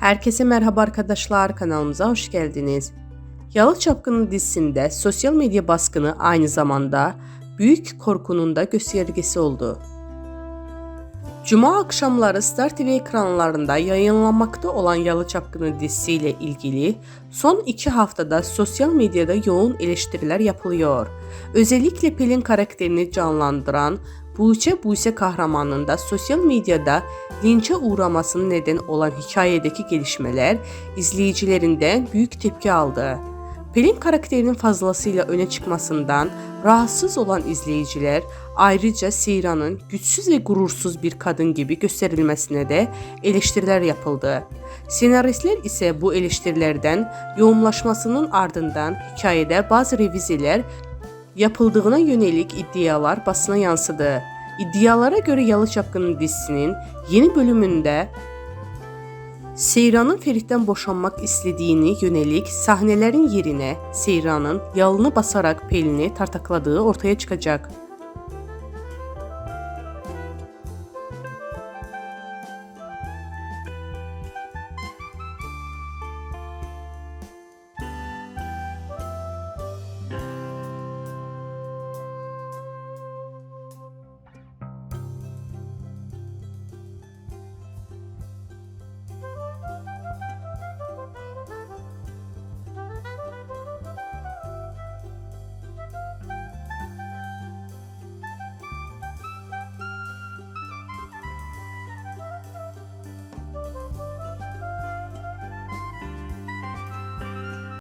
Herkese merhaba arkadaşlar kanalımıza hoş geldiniz. Yalı Çapkını dizisinde sosyal medya baskını aynı zamanda büyük korkunun da göstergesi oldu. Cuma akşamları Star TV ekranlarında yayınlanmakta olan Yalı Çapkını dizisiyle ilgili son iki haftada sosyal medyada yoğun eleştiriler yapılıyor. Özellikle Pelin karakterini canlandıran Buğçe Buse kahramanının da sosyal medyada linçe uğramasına neden olan hikayedeki gelişmeler izleyicilerinden büyük tepki aldı. Pelin karakterinin fazlasıyla öne çıkmasından rahatsız olan izleyiciler ayrıca Seyran'ın güçsüz ve gurursuz bir kadın gibi gösterilmesine de eleştiriler yapıldı. Senaristler ise bu eleştirilerden yoğunlaşmasının ardından hikayede bazı revizeler yapıldığına yönelik iddialar basına yansıdı. İddialara göre Yalı Çapkını dizisinin yeni bölümünde Seyran'ın Ferit'ten boşanmak istediğini yönelik sahnelerin yerine Seyran'ın yalını basarak Pelin'i tartakladığı ortaya çıkacak.